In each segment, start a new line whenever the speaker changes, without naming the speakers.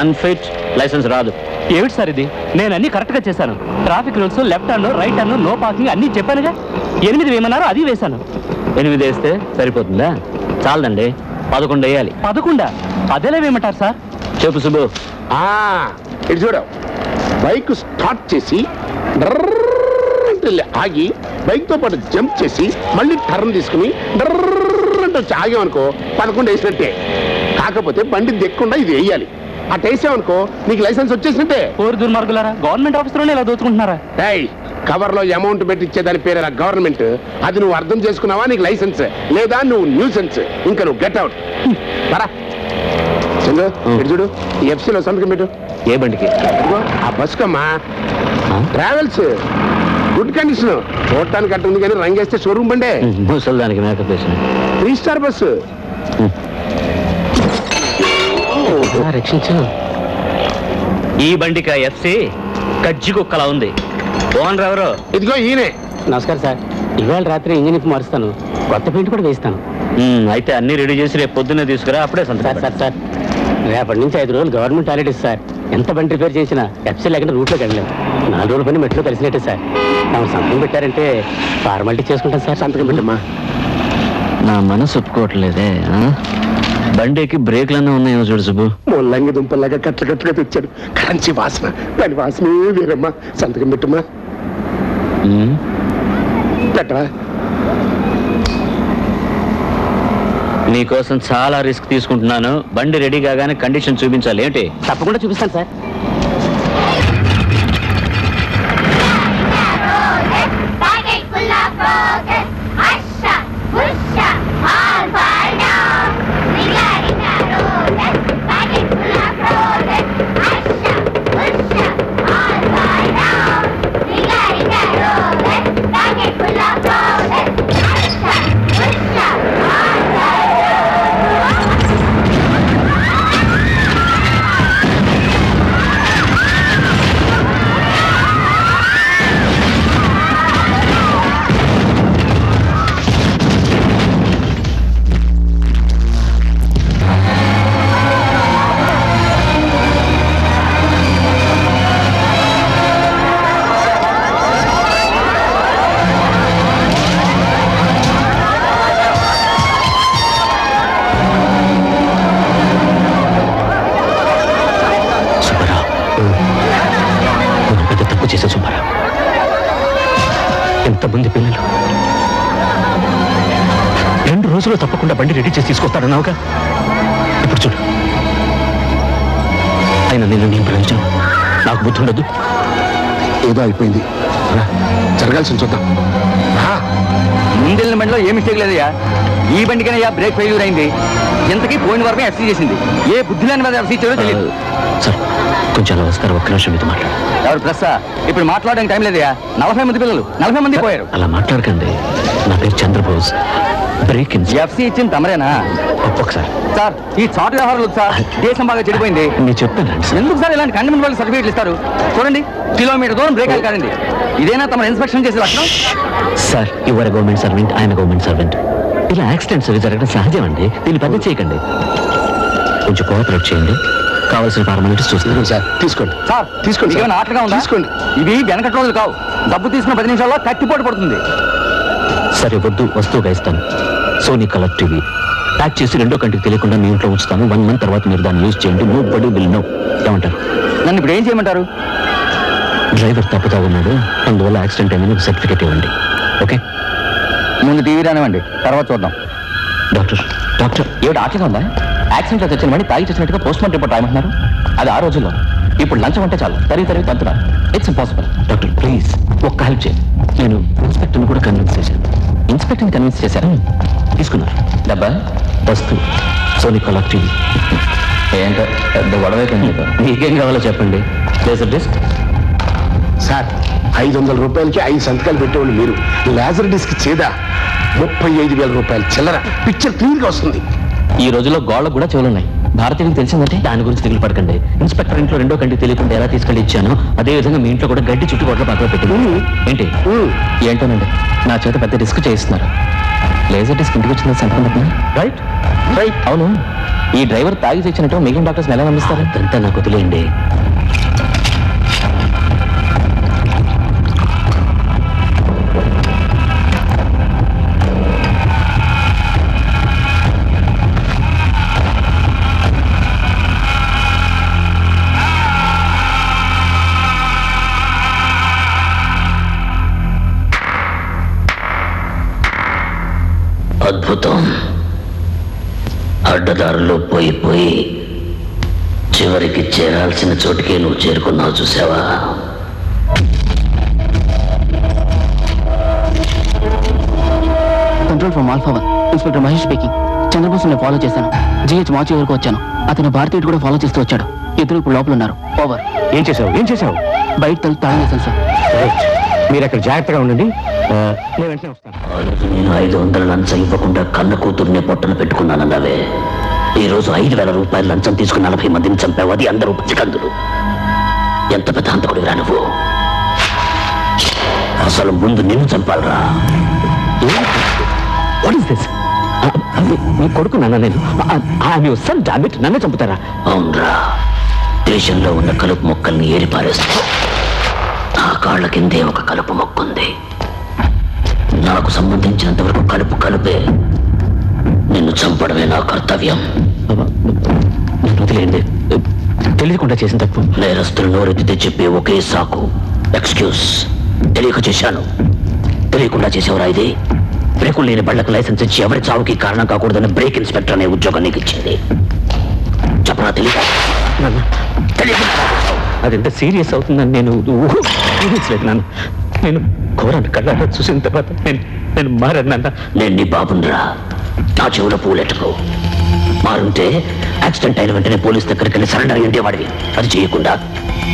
Unfit licence రాదు.
ఏమిటి sir ఇది? నేను అన్ని కరెక్ట్గా చేశాను. Traffic rules left turn right turn no parking అన్ని చెప్పానుగా? ఎనిమిది వేయమన్నారు అది వేశాను.
ఎనిమిది వేస్తే సరిపోతుందా? చాలదండి. పదకొండు వేయాలి.
పదకొండా? అదేలా వేయమంటారు సార్.
చెప్పు సుబ్బు.
ఆ, ఇటు చూడు. బైక్ స్టార్ట్ చేసి ఆగి బైక్తో పాటు జంప్ చేసి మళ్ళీ టర్న్ తీసుకుని డర్రర్ర్ అంటే వచ్చి ఆగామనుకో పదకొండు వేసినట్టే. కాకపోతే బండి దెక్కకుండా ఇది వేయాలి. అటు వేసామనుకో నీకు లైసెన్స్ వచ్చేసినట్టే
కోరి దుర్మార్గులారా గవర్నమెంట్ ఆఫీసులోనే ఇలా దోచుకుంటున్నారా?
ఏయ్ కవర్లో అమౌంట్ పెట్టి ఇచ్చేదాని పేరు గవర్నమెంట్. అది నువ్వు అర్థం చేసుకున్నావా? నీకు లైసెన్స్. లేదా నువ్వు న్యూసెన్స్. ఇంకా నువ్వు గెట్ అవుట్. బరా చందు చూడు. ఎఫ్సీలో సంతకం పెట్టు.
ఏ బండికి?
ఆ బస్కమ్మా? ట్రావెల్స్. Good condition. చూడటానికి అట్ట ఉంది కానీ రంగేస్తే షోరూమ్ బండే.
ముసలి దానికి మేకప్ వేసిన
త్రీ స్టార్ బస్సు.
రక్షించు. ఈ బండికి ఎఫ్సి కజ్జి కుక్కలా ఉంది. ఓనర్ ఎవరు?
ఇదిగో ఈయనే.
నమస్కారం సార్. ఇవాళ రాత్రి ఇంజిన్ ఇప్పి మారుస్తాను. కొత్త పెయింట్ కూడా వేస్తాను
అయితే అన్ని రెడీ చేసి రేపు పొద్దున్నే తీసుకురా అప్పుడే
సార్ సార్ సార్. రేపటి నుంచి ఐదు రోజులు గవర్నమెంట్ హాలిడేస్ సార్. ఎంత బండి రిపేర్ చేసినా ఎఫ్సీ లేకుండా రూట్లోకి వెళ్ళలేము నాలుగు రోజుల పని మెట్లో కలిసినట్టే సార్. నాకు సంతకం పెట్టారంటే ఫార్మాలిటీ చేసుకుంటాను సార్.
సంతకం పెట్టమ్మా.
నా మనసు ఒప్పుకోవట్లేదే ఆ? బండికి బ్రేక్లన్నా ఉన్నాయో చూడు సుబ్బు.
ముల్లంగి దుంపల్లాగా కట్ల కట్లుగా తెచ్చాడు. కంచి వాసన దాని వాసనే వేరమ్మా. సంతకం పెట్టమ్మా పెట్టరా?
నీకోసం చాలా రిస్క్ తీసుకుంటున్నాను. బండి రెడీ కాగానే కండిషన్ చూపించాలి ఏంటి?
తప్పకుండా చూపిస్తాను సార్.
ఎంతమంది పిల్లలు. రెండు రోజులు తప్పకుండా బండి రెడీ చేసి తీసుకొస్తాడన్నావుగా ఇప్పుడు చూడు. ఆయన నిన్ను నేను పిలిచాను నాకు బుద్ధి ఉండదు.
ఏదో అయిపోయింది. జరగాల్సింది చూద్దాం.
ముందెళ్ళిన బండిలో ఏ మిస్టేక్ లేదయ్యా. ఈ బండికైనా బ్రేక్ ఫెయిల్యూర్ అయింది. ఇంతకీ పోయిన వరకే ఎఫ్సీ చేసింది. ఏ బుద్ధి లేని మీద ఎఫ్సీ ఇచ్చారో తెలియదు
సార్ కొంచెం వస్తారు ఒక్క నిమిషం మీతో మాట్లాడు.
ఎవరు ప్లస్ ఇప్పుడు మాట్లాడడానికి టైం లేదయ్యా. నలభై మంది పిల్లలు నలభై మంది పోయారు.
అలా మాట్లాడకండి. నా పేరు చంద్రబోస్. బ్రేక్ ఇన్
ఎఫ్సీ ఇచ్చింది తమరేనా?
ఒక్కొక్కసారి
సార్ ఈ చాటు వ్యవహారాలు సార్. దేశం బాగా చెడిపోయింది.
నేను చెప్తానండి సార్.
ఎందుకు సార్ ఇలాంటి కండమెంట్ వాళ్ళకి సర్టిఫికేట్లు ఇస్తారు? చూడండి కిలోమీటర్ దూరం బ్రేక్ కాదండి. ఇదేనా తమ ఇన్స్పెక్షన్ చేసే లక్షణం?
సార్ యువర్ గవర్నమెంట్ సర్వెంట్ ఆయన గవర్నమెంట్ సర్వెంట్ ఇలా యాక్సిడెంట్స్ అవి జరగడం సహజం అండి దీన్ని పెద్ద చేయకండి. కొంచెం కోఆపరేట్ చేయండి. కావాల్సిన ఫార్మాలిటీస్ చూస్తాను
ఇదిగో సార్ తీసుకోండి.
సార్
తీసుకోండి.
ఏమైనా ఆటలుగా ఉందా?
తీసుకోండి.
ఇవి వెనకటి రోజులు కావు. డబ్బు తీసుకున్న పది నిమిషాల్లో కట్టిపోటు పడుతుంది.
సరే వద్దు వస్తువుగా ఇస్తాను. సోనీ కలర్ టీవీ ప్యాక్ చేసి రెండో కంటికి తెలియకుండా మీ ఇంట్లో ఉంచుతాను. వన్ మంత్ తర్వాత మీరు దాన్ని యూజ్ చేయండి. నో బడీ విల్ నో ఏమంటారు?
నన్ను ఇప్పుడు ఏం చేయమంటారు?
డ్రైవర్ తప్పుతా ఉన్నాడు అందువల్ల యాక్సిడెంట్ అయిందని సర్టిఫికేట్ ఇవ్వండి. ఓకే?
ముందు టీవీ రానివ్వండి. తర్వాత చూద్దాం.
Doctor doctor.
ఏమిటి ఆటలుగా ఉందా? యాక్సిడెంట్ తెచ్చిన వాడిని తాగి చేసినట్టుగా పోస్ట్ మార్టం రిపోర్ట్ రాయమంటున్నారు? అది ఆ రోజుల్లో. ఇప్పుడు లంచం అంటే చాలు. తరిగి తరిగి తంతున్నారు. ఇట్స్ ఇంపాసిబుల్
డాక్టర్ ప్లీజ్ ఒక్క హెల్ప్ చేయండి. నేను ఇన్స్పెక్టర్ని కూడా కన్విన్స్ చేశాను.
ఇన్స్పెక్టర్ని కన్విన్స్ చేశారు?
తీసుకున్నారు.
డబ్బా?
వస్తు. సోనీ కలర్ టీవీ
ఏంటో పెద్ద గొడవ
మీకేం కావాలో చెప్పండి. లేజర్ డిస్క్
సార్ ఐదు వందల రూపాయలకి ఐదు సంతకాలు పెట్టేవాళ్ళు మీరు. లేజర్ డిస్క్ చేదా? ముప్పై ఐదు వేల రూపాయలు చిల్లర. పిక్చర్ క్లియర్గా వస్తుంది.
ఈ రోజుల్లో గోళ్ళకు కూడా చెవులున్నాయి. భారతీయులకు తెలిసిందంటే?
దాని గురించి దిగులు పడకండి. ఇన్స్పెక్టర్ ఇంట్లో రెండో కంటికి తెలియకుండా ఎలా తీసుకెళ్ళి ఇచ్చాను అదే విధంగా మీ ఇంట్లో కూడా గడ్డి చుట్టుపక్కల పక్కన పెట్టింది ఏంటి.
ఏంటోనండి? నా చేత పెద్ద రిస్క్ చేయిస్తున్నారు.
లేజర్ డిస్క్ ఇంటికి వచ్చింది సంతకం రైట్ రైట్ అవును. ఈ డ్రైవర్ తాగి తెచ్చినట్టు మిగిలిన డాక్టర్స్ ఎలా నమ్మిస్తారు?
అదంతా నాకు వదిలేయండి.
అద్భుతం. అడ్డదారుల్లో పోయి పోయి చివరికి చేరాల్సిన చోటుకే నువ్వు చేరుకున్నావు చూసావా?
Control from alpha one inspector Mahesh speaking చంద్రబోస్ని follow చేశాను జిహెచ్ మార్చి వరకు వచ్చాను. అతను భారతీయుడు కూడా ఫాలో చేస్తూ వచ్చాడు. ఇద్దరు ఇప్పుడు లోపల ఉన్నారు. ఓవర్
ఏం చేసావు ఏం చేసావు
బయట తలుపు తాళం వేశాను సార్
మీరు అక్కడ జాగ్రత్తగా ఉండండి. నేను వెంటనే వస్తాను.
ఆ రోజు నేను ఐదు వందల లంచం ఇవ్వకుండా కన్న కూతుర్నే పొట్టన పెట్టుకున్నానన్నావే ఈ రోజు ఐదు వేల రూపాయల లంచం తీసుకుని నలభై మందిని చంపావు. అది అందరూ పసికందులు ఎంత పెద్ద హంతకుడిరా నువ్వు? అసలు ముందు నిన్ను చంపాలరా?
మీ కొడుకు నాన్న నేను. ఆమె వస్తాను డాబిట్ నన్నే చంపుతారా?
అవునరా. దేశంలో ఉన్న కలుపు మొక్కల్ని ఏరిపారేస్తా నా కాళ్ళ కిందే ఒక కలుపు మొక్కుంది. నాకు సంబంధించినంత వరకు కలుపు కలుపే. నిన్ను చంపడమే నా కర్తవ్యం.
వదిలేయండి. తెలియకుండా చేసిన తప్పు.
నేరస్తులు నోరెత్తితే చెప్పే ఒకే సాకు. ఎక్స్క్యూజ్ తెలియక చేశాను. తెలియకుండా చేసేవరా ఇది? బ్రేకులు లేని బళ్ళకు లైసెన్స్ ఇచ్చి ఎవరి చావుకి కారణం కాకూడదని బ్రేక్ ఇన్స్పెక్టర్ అనే ఉద్యోగం నీకు ఇచ్చింది. చెప్పరా తెలియక
నాన్న.
తెలియకుండా
అది ఎంత సీరియస్ అవుతుందని నేను ఊహ- ఊహించలేదు నాన్న. నేను ఘోరాన్ని కళ్ళారా చూసిన తర్వాత నేను నేను మారాను నాన్న.
నేను నీ బాబునరా. నా చెవులో పూలెట్టుకో మారుంటే యాక్సిడెంట్ అయిన వెంటనే పోలీస్ దగ్గరికి వెళ్ళి సరెండర్ అయ్యి ఉండేవాడివి. అది చేయకుండా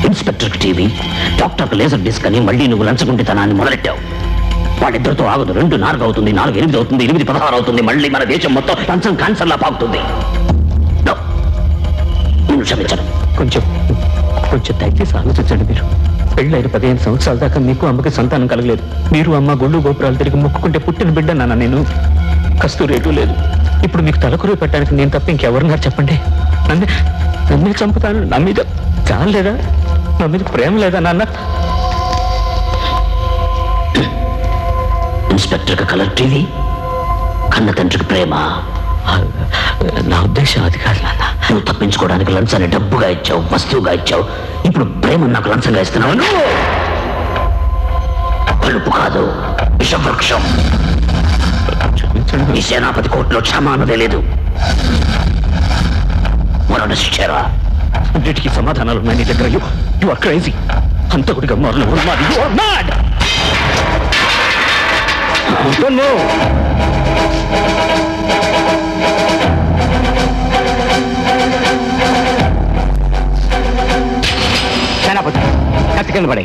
ఇన్స్పెక్టర్కి టీవీ డాక్టర్కి లేజర్ డిస్క్ అని మళ్ళీ నువ్వు లంచగుంటితనాన్ని మొదలెట్టావు. వాడిద్దరితో ఆగదు. రెండు నాలుగు అవుతుంది నాలుగు ఎనిమిది అవుతుంది ఎనిమిది పదహారు అవుతుంది. మళ్ళీ మన దేశం మొత్తం లంచం క్యాన్సర్లా పాకుతుంది. క్షమించను.
కొంచెం కొంచెం దయచేసి ఆలోచించండి మీరు. పెళ్ళైన పదిహేను సంవత్సరాల దాకా మీకు అమ్మకి సంతానం కలగలేదు. మీరు అమ్మ గుళ్ళు గోపురాలు తిరిగి మొక్కుకుంటే పుట్టిన బిడ్డ నాన్న నేను. కస్తూరి రేటు లేదు. ఇప్పుడు మీకు తలకురు పెట్టడానికి నేను తప్ప ఇంకెవరున్నారు చెప్పండి? నన్ను నన్నే చంపుతాను నా మీద చాలు లేదా? నా మీద ప్రేమ లేదా నాన్న?
ఇన్స్పెక్టర్కి కలర్ టీవీ కన్న తండ్రికి ప్రేమ.
నా ఉద్దేశం అది కాదు నాన్న.
నువ్వు తప్పించుకోవడానికి లంచాన్ని డబ్బుగా ఇచ్చావు వస్తువుగా ఇచ్చావు. ఇప్పుడు ప్రేమ నాకు లంచంగా ఇస్తున్నావు. కలుపు కాదు విషవృక్షం. ఈ సేనాపతి కోర్టులో క్షమ అన్నదే లేదు. మరణ శిక్షరా
అన్నిటికీ సమాధానాలు ఉన్నాయి నీ దగ్గర. యు ఆర్ క్రేజీ హంతకుడిగా మరణ ఉన్మాది. యు ఆర్ మ్యాడ్ కింద పడే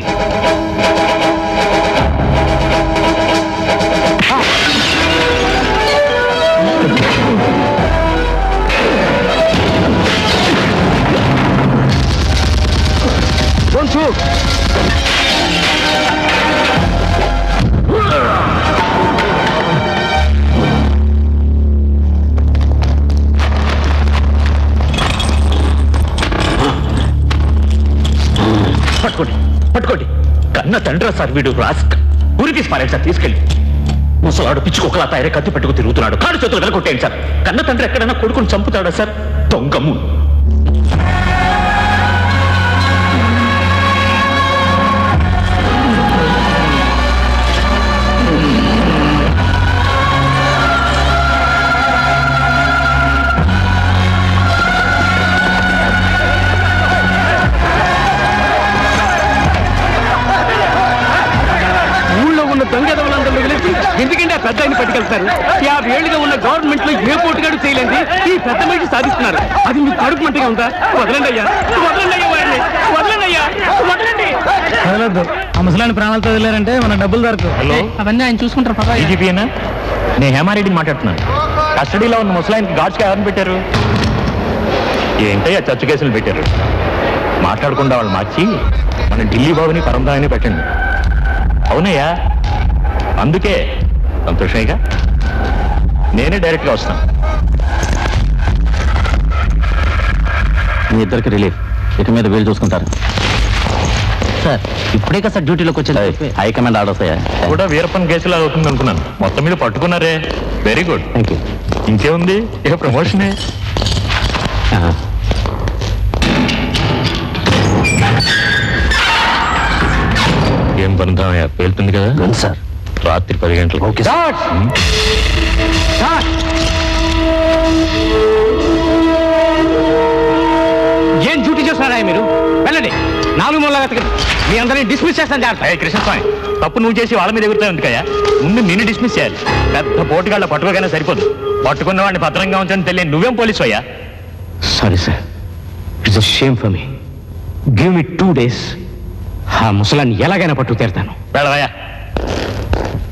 పట్టుకోండి. పట్టుకోండి. కన్న తండ్రి సార్ వీడు రాస్క్. ఊరి తీసి సార్ తీసుకెళ్ళి. ముసలాడు పిచ్చుకోకలా తయారే కత్తి పట్టుకు తిరుగుతున్నాడు. కాడు చేతులు వెలకొట్టేయండి సార్. కన్న తండ్రి ఎక్కడైనా కొడుకుని చంపుతాడా సార్? దొంగము
మంటగా ఉందా? వదలండి అయ్యా. వదలండి అయ్యా వాడిని వదలండి అయ్యా. వదలండి.
వదలొద్దు. ఆ ముసలాన్ని ప్రాణాలతో వదిలేరంటే మన డబ్బులు దొరకవు.
హలో.
అవన్నీ ఆయన చూసుకుంటారు పద
డీజీపీనా నేను హేమారెడ్డిని మాట్లాడుతున్నాను. కస్టడీలో ఉన్న ముసలాయిన్కి గాడ్స్కి ఎవరిని పెట్టారు? ఏంటయ్యా చచ్చు కేసులు పెట్టారు? మాట్లాడకుండా వాళ్ళు మార్చి మన ఢిల్లీ బాబుని పరందామని పెట్టండి. అవునయ్యా. అందుకే సంతోషమేగా నేనే డైరెక్ట్గా వస్తాను.
మీ ఇద్దరికి రిలీఫ్. ఇక మీద వీళ్ళు చూసుకుంటారు. సార్ ఇప్పుడే కదా సార్ డ్యూటీలోకి వచ్చింది హైకమాండ్ ఆర్డర్స్ అయ్యా
కూడా వీరప్పన్ కేసులా అవుతుంది అనుకున్నాను. మొత్తం మీద పట్టుకున్నారే. వెరీ గుడ్
థ్యాంక్ యూ
ఇంకేముంది? ఇక ప్రమోషనే ఏం పనిద్దామయ్యా పేలుతుంది కదా.
సార్.
రాత్రి పది గంటలకు.
ఓకే
ఏం వెళ్ళండి. నాలుగు మూల వెతకండి. మీ అందరినీ డిస్మిస్ చేస్తాను జాగ్రత్త.
కృష్ణస్వామి తప్పు నువ్వు చేసి వాళ్ళ మీద ఎగురుతావు ఎందుకయ్యా? ముందు నిన్ను డిస్మిస్ చేయాలి. పెద్ద పోటుగాళ్ళ పట్టుకోగానే సరిపోదు. పట్టుకున్న వాడిని భద్రంగా ఉంచని తెలియని నువ్వేం పోలీసు అయ్యా?
Sorry sir it's a shame for me give me two days ఆ ముసలాన్ని ఎలాగైనా పట్టు తీరుతాను.
వెళ్ళవయ్యా.